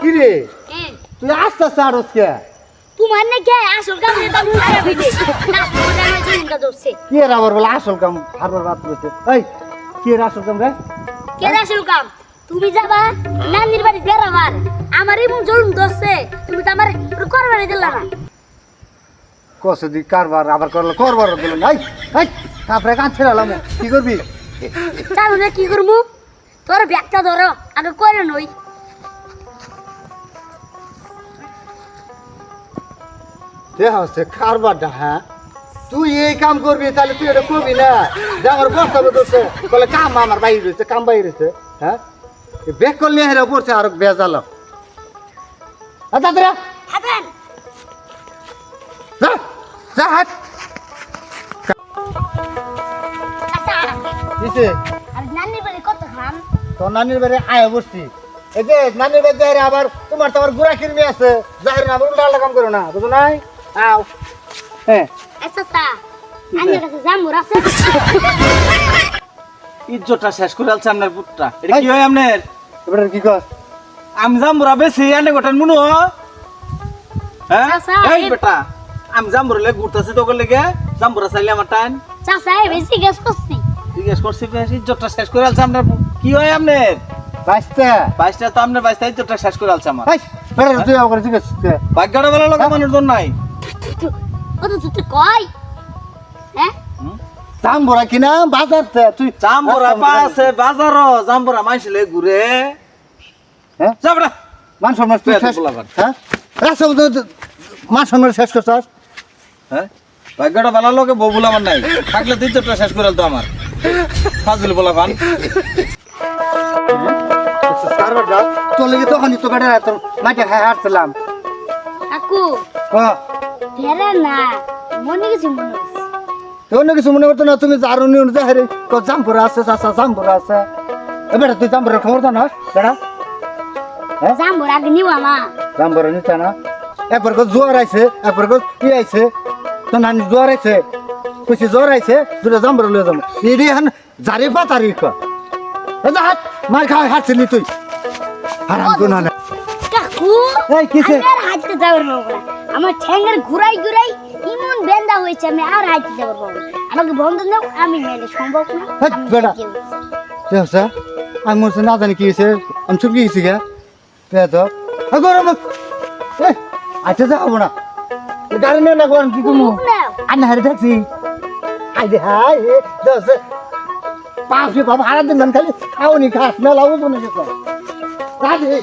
কি রে তুই আস্তে আস্তে আড়স কে তোমার না কে আসল কাম খারাপ হইছে না আমার কি এর আবার বলে আসল কাম? হারবার বাদ করেছে এই কি এর আসল কাম রে? কে আসল কাম? তুমি যাবা? নানির বাড়ি বেড়াবার। আমার এমন জলুম ধরছে। তুমি তো আমার করবারে দিলা না। কষে দি কারবার আবার করল করবার দিল নাই এই কাপড়ে কান ছেড়ালাম। কি করবি? না কি করব তোর ব্যাগটা ধরো আগে করে নই। দে হচ্ছে কারবারটা হ্যাঁ তুই এই কাম করবি তাহলে তুই এটা করবি না। যে আমার বস্তা বেরোচ্ছে বলে কাম আমার বাইরে রয়েছে কাম বাইরে রয়েছে হ্যাঁ? বেক করলে হেরা পড়ছে আর বেজালাম দাদা! হাবেন যা যা হাট। আচ্ছা। নানির বাড়ি আয় বসছি। এই যে নানির বাড়ি আবার তোমার তো আবার গুড়া কিরমি আছে। যাই না উল্টা কাম করো না বুঝো নাই? আও হ্যাঁ আচ্ছা তা আমার কাছে জামুর আছে ইজ্জতটা শেষ করে আলছে আপনার পুটটা এটা কি হয় আপনার এবার কি কর? আমি জাম্বুরা বেশি আনে গোটান মুনো হ্যাঁ আচ্ছা, এই এই- বেটা আমি জাম্বুরা লেগে ঘুরতেছি তোকে লেগে। জাম্বুরা চাইলে আমার টাইম। চাচা বেশি গ্যাস করছি। জিজ্ঞেস করছি বেশ ইজ্জতটা শেষ করে আলছে আপনার কি হয় আপনার বাইশটা। বাইশটা তো আপনার বাইশটা ইজ্জতটা শেষ করে আলছে আমার। বেড়া তুই আবার জিজ্ঞেস কর। ভাগ্যটা বলা লোক মানুষজন নাই। কত তুই কই হ্যাঁ? কিনা? বাজার তুই জাম্বুরা পাশে বাজার জাম্বুরা। মাইছিলে ঘুরে। হ্যাঁ? যা বেটা। মান সম্মান তুই তুই শেষ বলাবার। হ্যাঁ? রাস্তা তো মান সম্মান শেষ করছস হ্যাঁ? ভাগ্যটা ভালো লোকে বউ বলে আমার নাই। থাকলে তো শেষ করে আলতো আমার। ফাজল বলা পান তোর লেগে তখনই তো বেড়া মাঠে খাই হাঁটছিলাম। কাকু। ক? ফেরে না মনে কিছু মনে অন্য কিছু মনে করতো না তুমি উনি উনি যাহারে ক জামপুরা আছে চাচা জামপুরা আছে। বেটা তুই জামপুরের খবর জানাস বেড়া হ্যাঁ? আগে জামপুরা নিতে না? একবার কো জোয়ার আইছে একবার কো আইছে। তো নানি জোয়ার আইছে কইছে জ্বর আইছে দুটা জামপুরা লয়ে যাব। এডি হান জারি পাতারি খ এ যা হাট মার খাওয়া হাঁটছিলি তুই। হারাম কাকু এই? আর না আমার ঠ্যাঙ্গের ঘুরাই ঘুরাই এমন বেন্দা হয়েছে আমি আর যাবার পারব না। আমাকে বন্ধ দাও আমি মেলে সম্ভব না বেটা। কি হচ্ছে আমি হচ্ছে না জানি কি হয়েছে। আমি চুপকে গেছি গে। কে তো। গরম আচ্ছা যাব না। এ গাড়ি নিয়ে না গরম কি মুখ নাও। আন্না হারে দেখছি। হাই হাই দশ পাঁচ বাবা হারা দিন খালি খাওনি খাস মেলা বুঝব রাধে।